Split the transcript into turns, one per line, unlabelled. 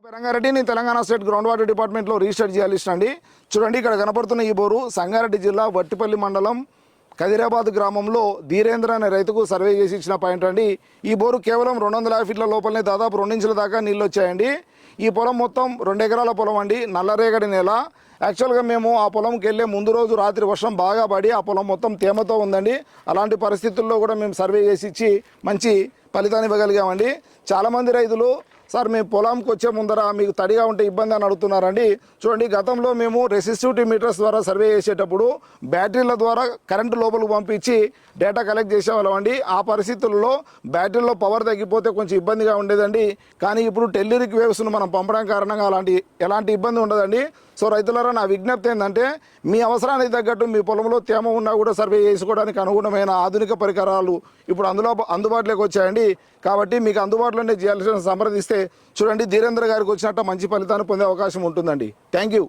రంగారెడ్డిని రంగారెడ్డి నేను Telangana state ground water డిపార్ట్మెంట్లో register చేయాలిస్ట్ అండి. చూడండి ఇక్కడ కనపడుతున్న ఈ బోరు సంగారెడ్డి జిల్లా వట్టిపల్లి మండలం కదిరాబాద్ గ్రామంలో ధీరేంద్ర అనే రైతుకు సర్వే చేసి ఇచ్చిన పాయింట్ అండి. ఈ బోరు కేవలం రెండు వందల యాభై ఫీట్ల లోపలనే దాదాపు రెండు ఇంచుల దాకా నీళ్ళు వచ్చాయండి. ఈ పొలం మొత్తం రెండు ఎకరాల పొలం అండి నల్లరేగడి నేల. యాక్చువల్గా మేము ఆ పొలంకి వెళ్ళే ముందు రోజు రాత్రి వర్షం బాగా పడి ఆ పొలం మొత్తం తేమతో ఉందండి. అలాంటి పరిస్థితుల్లో కూడా మేము సర్వే చేసి ఇచ్చి మంచి ఫలితాన్ని ఇవ్వగలిగామండి. చాలామంది రైతులు సార్ మేము పొలంకి వచ్చే ముందర మీకు తడిగా ఉంటే ఇబ్బంది అని అడుగుతున్నారండి. చూడండి గతంలో మేము రెసిస్టివిటీ మీటర్స్ ద్వారా సర్వే చేసేటప్పుడు బ్యాటరీల ద్వారా కరెంటు లోపలికి పంపించి డేటా కలెక్ట్ చేసేవాళ్ళం అండి. ఆ పరిస్థితుల్లో బ్యాటరీలో పవర్ తగ్గిపోతే కొంచెం ఇబ్బందిగా ఉండేదండి. కానీ ఇప్పుడు టెలిరిక్ వేవ్స్ను మనం పంపడం కారణంగా అలాంటి ఎలాంటి ఇబ్బంది ఉండదండి. సో రైతులారా నా విజ్ఞప్తి ఏంటంటే మీ అవసరానికి తగ్గట్టు మీ పొలంలో తేమ ఉన్నా కూడా సర్వే చేసుకోవడానికి అనుగుణమైన ఆధునిక పరికరాలు ఇప్పుడు అందులో అందుబాటులోకి వచ్చాయండి. కాబట్టి మీకు అందుబాటులోనే చేయాల్సిన సంప్రదిస్తే చూడండి ధీరేంద్ర గారికి వచ్చినట్టు మంచి ఫలితాన్ని పొందే అవకాశం ఉంటుందండి. Thank you